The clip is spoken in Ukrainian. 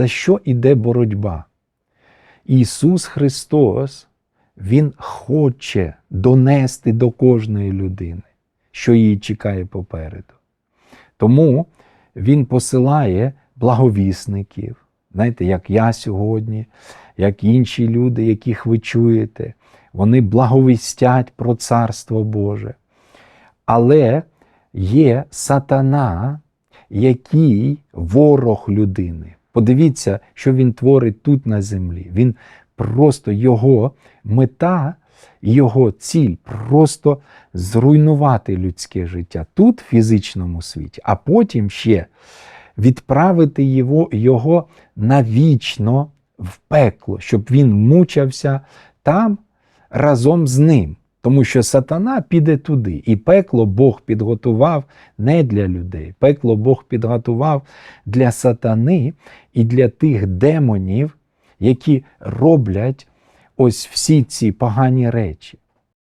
за що іде боротьба? Ісус Христос, Він хоче донести до кожної людини, що її чекає попереду. Тому Він посилає благовісників, знаєте, як я сьогодні, як інші люди, яких ви чуєте, вони благовістять про Царство Боже. Але є сатана, який ворог людини. Подивіться, що він творить тут на землі. Він просто його мета, його ціль просто зруйнувати людське життя тут, в фізичному світі, а потім ще відправити його, його навічно в пекло, щоб він мучався там разом з ним. Тому що сатана піде туди, і пекло Бог підготував не для людей. Пекло Бог підготував для сатани і для тих демонів, які роблять ось всі ці погані речі.